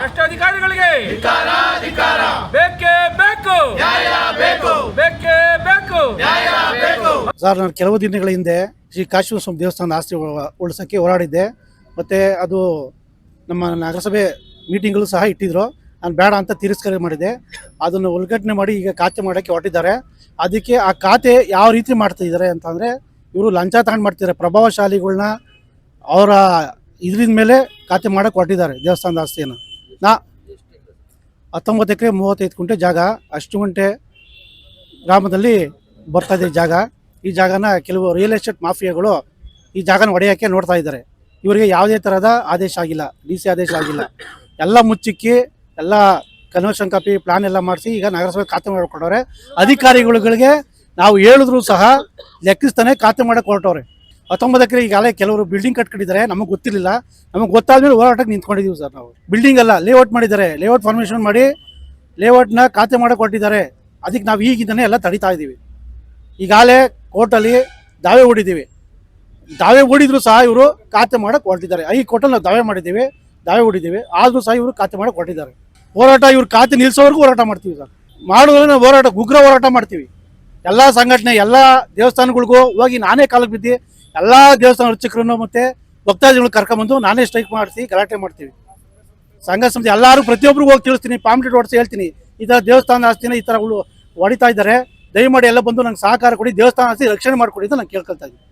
ಭ್ರಷ್ಟಾಧಿಕಾರಿಗಳಿಗೆ ಬೇಕೇ ಬೇಕು. ಬೇಕು. ಬೇಕೇ ಬೇಕು. ಸರ್ ನಾನು ಕೆಲವು ದಿನಗಳ ಹಿಂದೆ ಶ್ರೀ ಕಾಶಿವ ಸ್ವಾಮಿ ದೇವಸ್ಥಾನದ ಆಸ್ತಿ ಉಳಿಸೋಕ್ಕೆ ಹೋರಾಡಿದ್ದೆ. ಮತ್ತು ಅದು ನಮ್ಮ ನಗರಸಭೆ ಮೀಟಿಂಗ್ಗಳು ಸಹ ಇಟ್ಟಿದ್ರು. ನಾನು ಬೇಡ ಅಂತ ತಿರಸ್ಕಾರ ಮಾಡಿದೆ. ಅದನ್ನು ಉದ್ಘಾಟನೆ ಮಾಡಿ ಈಗ ಖಾತೆ ಮಾಡೋಕ್ಕೆ ಹೊರಟಿದ್ದಾರೆ. ಅದಕ್ಕೆ ಆ ಖಾತೆ ಯಾವ ರೀತಿ ಮಾಡ್ತಾ ಇದ್ದಾರೆ ಅಂತಂದರೆ ಇವರು ಲಂಚ ತಗೊಂಡು ಮಾಡ್ತಿದ್ದಾರೆ. ಪ್ರಭಾವಶಾಲಿಗಳನ್ನ ಅವರ ಇದರಿಂದ ಮೇಲೆ ಖಾತೆ ಮಾಡಕ್ಕೆ ಹೊರಟಿದ್ದಾರೆ ದೇವಸ್ಥಾನದ ಆಸ್ತಿಯನ್ನು. ನಾ ಹತ್ತೊಂಬತ್ತು ಎಕರೆ ಮೂವತ್ತೈದು ಗುಂಟೆ ಜಾಗ, ಅಷ್ಟು ಗುಂಟೆ ಗ್ರಾಮದಲ್ಲಿ ಬರ್ತಾ ಇದೆ ಜಾಗ. ಈ ಜಾಗನ ಕೆಲವು ರಿಯಲ್ ಎಸ್ಟೇಟ್ ಮಾಫಿಯಾಗಳು ಈ ಜಾಗನ ಒಡೆಯೋಕ್ಕೆ ನೋಡ್ತಾ ಇದ್ದಾರೆ. ಇವರಿಗೆ ಯಾವುದೇ ಥರದ ಆದೇಶ ಆಗಿಲ್ಲ, ಡಿ ಸಿ ಆದೇಶ ಆಗಿಲ್ಲ. ಎಲ್ಲ ಮುಚ್ಚಿಕ್ಕಿ, ಎಲ್ಲ ಕನ್ವರ್ಷನ್ ಕಾಪಿ ಪ್ಲಾನ್ ಎಲ್ಲ ಮಾಡಿಸಿ ಈಗ ನಗರಸಭೆ ಖಾತೆ ಮಾಡಿಕೊಟ್ಟವ್ರೆ. ಅಧಿಕಾರಿಗಳಿಗೆ ನಾವು ಹೇಳಿದ್ರು ಸಹ ಲೆಕ್ಕಿಸ್ತಾನೆ ಖಾತೆ ಮಾಡಕ್ಕೆ ಹೊರಟವ್ರೆ. ಹತ್ತೊಂಬತ್ತು ಎಕರೆ ಈಗಾಗಲೇ ಕೆಲವರು ಬಿಲ್ಡಿಂಗ್ ಕಟ್ಕೊಂಡಿದ್ದಾರೆ, ನಮಗೆ ಗೊತ್ತಿರಲಿಲ್ಲ. ನಮಗೆ ಗೊತ್ತಾದ್ಮೇಲೆ ಹೋರಾಟಕ್ಕೆ ನಿಂತ್ಕೊಂಡಿದ್ದೀವಿ ಸರ್ ನಾವು. ಬಿಲ್ಡಿಂಗ್ ಅಲ್ಲ ಲೇಔಟ್ ಮಾಡಿದ್ದಾರೆ. ಲೇಔಟ್ ಫಾರ್ಮೇಷನ್ ಮಾಡಿ ಲೇಔಟ್ನ ಖಾತೆ ಮಾಡೋಕೆ ಕೊಟ್ಟಿದ್ದಾರೆ ಅದಕ್ಕೆ ನಾವು ಈಗಿಂದನೇ ಎಲ್ಲ ತಡಿತಾ ಇದ್ದೀವಿ ಈಗಾಗಲೇ ಕೋರ್ಟಲ್ಲಿ ದಾವೆ ಹೂಡಿದ್ದೀವಿ. ದಾವೆ ಹೂಡಿದ್ರು ಸಹ ಇವರು ಖಾತೆ ಮಾಡಕ್ಕೆ ಹೊರಟಿದ್ದಾರೆ. ಈ ಕೋರ್ಟಲ್ಲಿ ನಾವು ದಾವೆ ಮಾಡಿದ್ದೀವಿ, ದಾವೆ ಹೂಡಿದ್ದೀವಿ. ಆದರೂ ಸಹ ಇವರು ಖಾತೆ ಮಾಡಕ್ಕೆ ಹೊರಟಿದ್ದಾರೆ. ಹೋರಾಟ, ಇವ್ರ ಖಾತೆ ನಿಲ್ಲಿಸೋವರೆಗೂ ಹೋರಾಟ ಮಾಡ್ತೀವಿ ಸರ್. ಮಾಡೋದ್ರೆ ಹೋರಾಟ, ಉಗ್ರ ಹೋರಾಟ ಮಾಡ್ತೀವಿ. ಎಲ್ಲ ಸಂಘಟನೆ, ಎಲ್ಲ ದೇವಸ್ಥಾನಗಳಿಗೂ ಹೋಗಿ ನಾನೇ ಕಾಲಕ್ಕೆ ಬಿದ್ದು ಎಲ್ಲ ದೇವಸ್ಥಾನ ಅರ್ಚಕರನ್ನು ಮತ್ತು ಭಕ್ತಾದಿಗಳು ಕರ್ಕೊಂಬಂದು ನಾನೇ ಸ್ಟ್ರೈಕ್ ಮಾಡಿಸಿ ಗಲಾಟೆ ಮಾಡ್ತೀವಿ. ಸಂಘ ಸಂಸ್ಥೆ ಎಲ್ಲರೂ ಪ್ರತಿಯೊಬ್ಬರಿಗೂ ಹೋಗಿ ತಿಳಿಸ್ತೀನಿ, ಪಾಂಪ್ಲೆಟ್ ಹೊಡೆಸಿ ಹೇಳ್ತೀನಿ. ಈ ಥರ ದೇವಸ್ಥಾನ ಆಸ್ತಿನ ಈ ಥರಗಳು ಹೊಡಿತಾ ಇದ್ದಾರೆ. ದಯಮಾಡಿ ಎಲ್ಲ ಬಂದು ನಂಗೆ ಸಹಕಾರ ಕೊಡಿ, ದೇವಸ್ಥಾನ ಆಸ್ತಿ ರಕ್ಷಣೆ ಮಾಡಿಕೊಡಿ ಅಂತ ನಾನು ಕೇಳ್ಕೊಳ್ತಾ ಇದ್ದೀನಿ.